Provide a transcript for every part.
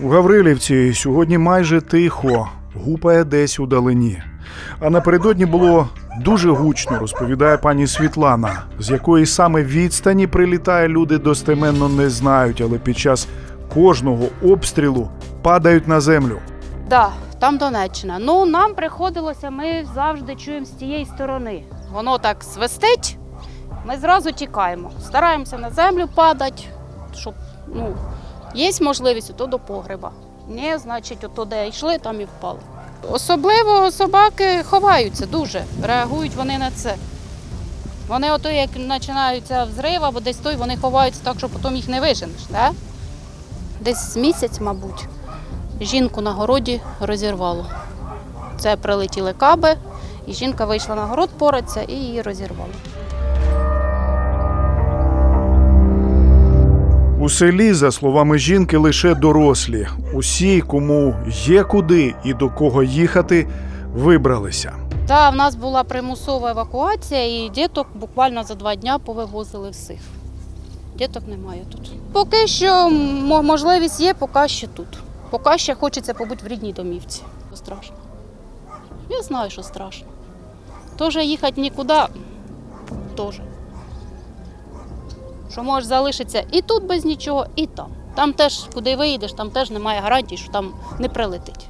У Гаврилівці сьогодні майже тихо, гупає десь у далині. А напередодні було дуже гучно, розповідає пані Світлана, з якої саме відстані прилітає люди достеменно не знають, але під час кожного обстрілу падають на землю. Да, там Донеччина. Ну нам приходилося, ми завжди чуємо з тієї сторони. Воно так свистить, ми зразу тікаємо. Стараємося на землю падати, щоб ну, є можливість, то до погреба. Ні, значить, ото де йшли, там і впали. Особливо собаки ховаються дуже, реагують вони на це. Вони ото як починаються взрив або десь той, вони ховаються так, що потім їх не виженеш. Да? Десь місяць, мабуть. Жінку на городі розірвало. Це прилетіли каби, і жінка вийшла на город поратися і її розірвало. У селі, за словами жінки, лише дорослі. Усі, кому є куди і до кого їхати, вибралися. Та в нас була примусова евакуація, і діток буквально за два дня повивозили всіх. Діток немає тут. Поки що можливість є, поки що тут. Поки ще хочеться побути в рідній домівці. Страшно. Я знаю, що страшно. Теж їхати нікуди. Теж. Що можеш залишитися і тут без нічого, і там. Там теж, куди виїдеш, там теж немає гарантій, що там не прилетить.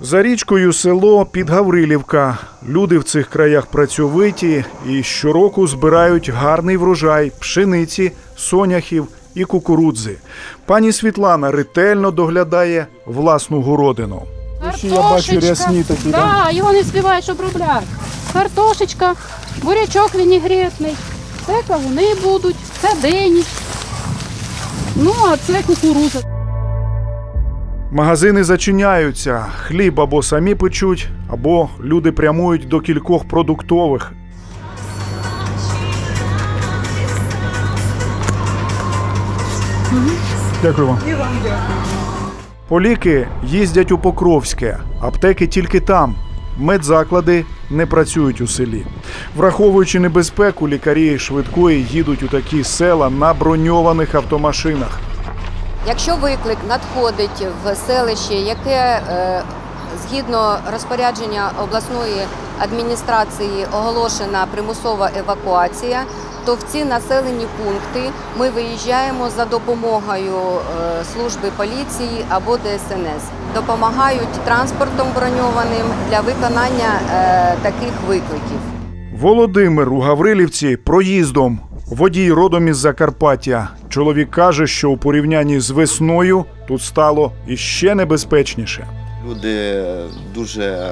За річкою село Підгаврилівка. Люди в цих краях працьовиті і щороку збирають гарний врожай пшениці, соняхів і кукурудзи. Пані Світлана ретельно доглядає власну городину. Ще я бачу рясні такі, да? Да, його не співаєш обробляти. Картошечка, бурячок вінігретний, це кавуни будуть, це дині. Ну, а це кукуруза. Магазини зачиняються, хліб або самі печуть, або люди прямують до кількох продуктових. Дякую вам. По ліки їздять у Покровське, аптеки тільки там. Медзаклади не працюють у селі. Враховуючи небезпеку, лікарі швидкої їдуть у такі села на броньованих автомашинах. Якщо виклик надходить в селище, яке е, згідно розпорядження обласної адміністрації оголошена примусова евакуація, то в ці населені пункти ми виїжджаємо за допомогою е, служби поліції або ДСНС. Допомагають транспортом броньованим для виконання е, таких викликів. Володимир у Гаврилівці проїздом. Водій родом із Закарпаття. Чоловік каже, що у порівнянні з весною тут стало іще небезпечніше. Люди дуже е,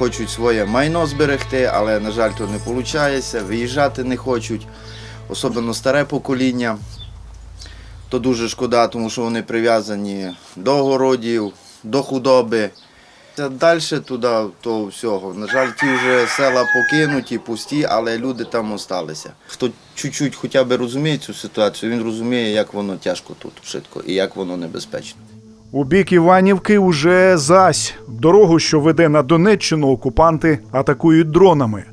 хочуть своє майно зберегти, але, на жаль, то не виходить. Виїжджати не хочуть, особливо старе покоління. То дуже шкода, тому що вони прив'язані до городів, до худоби. Далі туди того всього. На жаль, ті вже села покинуті, пусті, але люди там залишилися. Хто чуть-чуть хоча б розуміє цю ситуацію, він розуміє, як воно тяжко тут швидко і як воно небезпечно. У бік Іванівки уже зась. Дорогу, що веде на Донеччину, окупанти атакують дронами.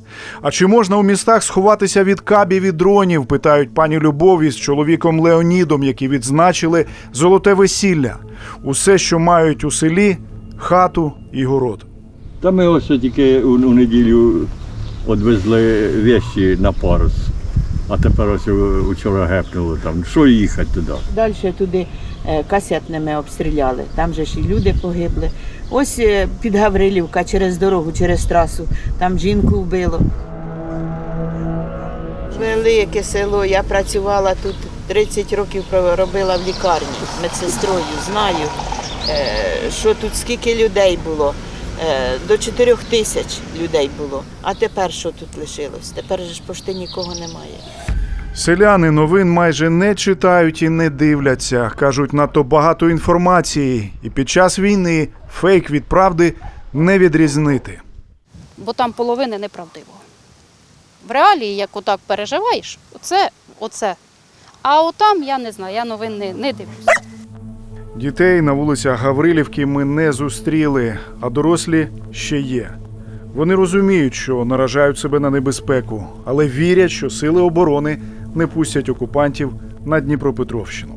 А чи можна у містах сховатися від кабів і дронів? питають пані Любові з чоловіком Леонідом, які відзначили золоте весілля. Усе, що мають у селі, хату і город. Та ми ось тільки у, неділю відвезли вещі на парус. А тепер ось у- учора гепнуло там. Що їхати туди? Далі туди е, касетними обстріляли. Там же ж і люди погибли. Ось е, під Гаврилівка через дорогу, через трасу. Там жінку вбило. Велике село. Я працювала тут 30 років робила в лікарні медсестрою. Знаю, е, що тут скільки людей було. Е, До 4 тисяч людей було. А тепер що тут лишилось? Тепер же ж пошти нікого немає. Селяни новин майже не читають і не дивляться. кажуть, надто багато інформації, і під час війни фейк від правди не відрізнити. бо там половини неправдивого. В реалії, як отак переживаєш, оце, оце. А отам я не знаю, я новин не, не дивлюся. Дітей на вулицях Гаврилівки ми не зустріли, а дорослі ще є. Вони розуміють, що наражають себе на небезпеку, але вірять, що сили оборони не пустять окупантів на Дніпропетровщину.